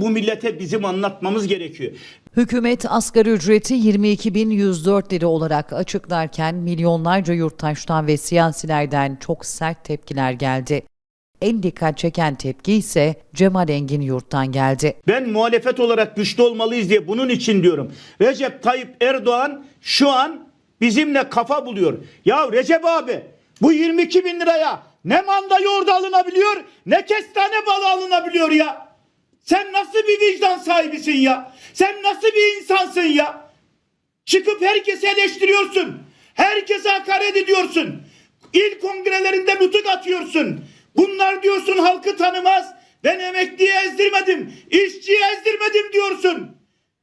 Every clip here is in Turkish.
Bu millete bizim anlatmamız gerekiyor. Hükümet asgari ücreti 22.104 lira olarak açıklarken milyonlarca yurttaştan ve siyasilerden çok sert tepkiler geldi. En dikkat çeken tepki ise Cemal Engin Yurt'tan geldi. Ben muhalefet olarak güçlü olmalıyız diye bunun için diyorum. Recep Tayyip Erdoğan şu an bizimle kafa buluyor. Ya Recep abi bu 22 bin liraya ne manda yoğurdu alınabiliyor ne kestane balı alınabiliyor ya. Sen nasıl bir vicdan sahibisin ya? Sen nasıl bir insansın ya? Çıkıp herkesi eleştiriyorsun. Herkese hakaret ediyorsun. İl kongrelerinde nutuk atıyorsun. Bunlar diyorsun halkı tanımaz. Ben emekliye ezdirmedim. işçiye ezdirmedim diyorsun.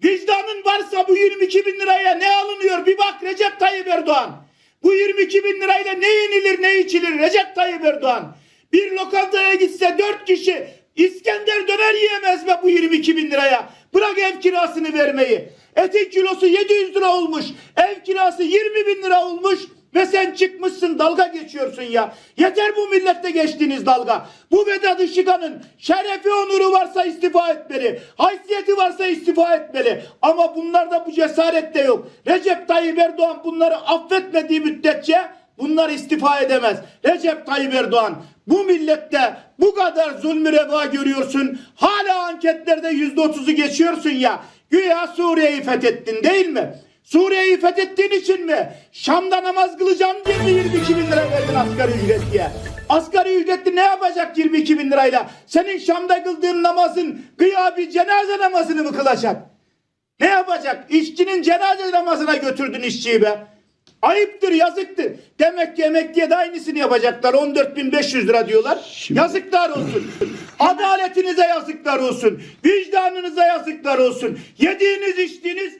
Vicdanın varsa bu 22 bin liraya ne alınıyor? Bir bak Recep Tayyip Erdoğan. Bu 22 bin lirayla ne yenilir ne içilir Recep Tayyip Erdoğan. Bir lokantaya gitse 4 kişi İskender döner yiyemez be bu 22 bin liraya. Bırak ev kirasını vermeyi. Etin kilosu 700 lira olmuş. Ev kirası 20 bin lira olmuş. Ve sen çıkmışsın dalga geçiyorsun ya. Yeter bu millette geçtiğiniz dalga. Bu Vedat Işıkhan'ın şerefi onuru varsa istifa etmeli. Haysiyeti varsa istifa etmeli. Ama bunlarda bu cesaret de yok. Recep Tayyip Erdoğan bunları affetmediği müddetçe bunlar istifa edemez. Recep Tayyip Erdoğan bu millette bu kadar zulmü reva görüyorsun. Hala anketlerde yüzde otuzu geçiyorsun ya. Güya Suriye'yi fethettin değil mi? Suriye'yi fethettiğin için mi? Şam'da namaz kılacağım diye mi 22 bin lira verdin asgari ücret diye? Asgari ücretli ne yapacak 22 bin lirayla? Senin Şam'da kıldığın namazın gıyabi cenaze namazını mı kılacak? Ne yapacak? İşçinin cenaze namazına götürdün işçiyi be. Ayıptır, yazıktır. Demek ki emekliye de aynısını yapacaklar. 14.500 lira diyorlar. Yazıklar olsun. Adaletinize yazıklar olsun. Vicdanınıza yazıklar olsun. Yediğiniz içtiğiniz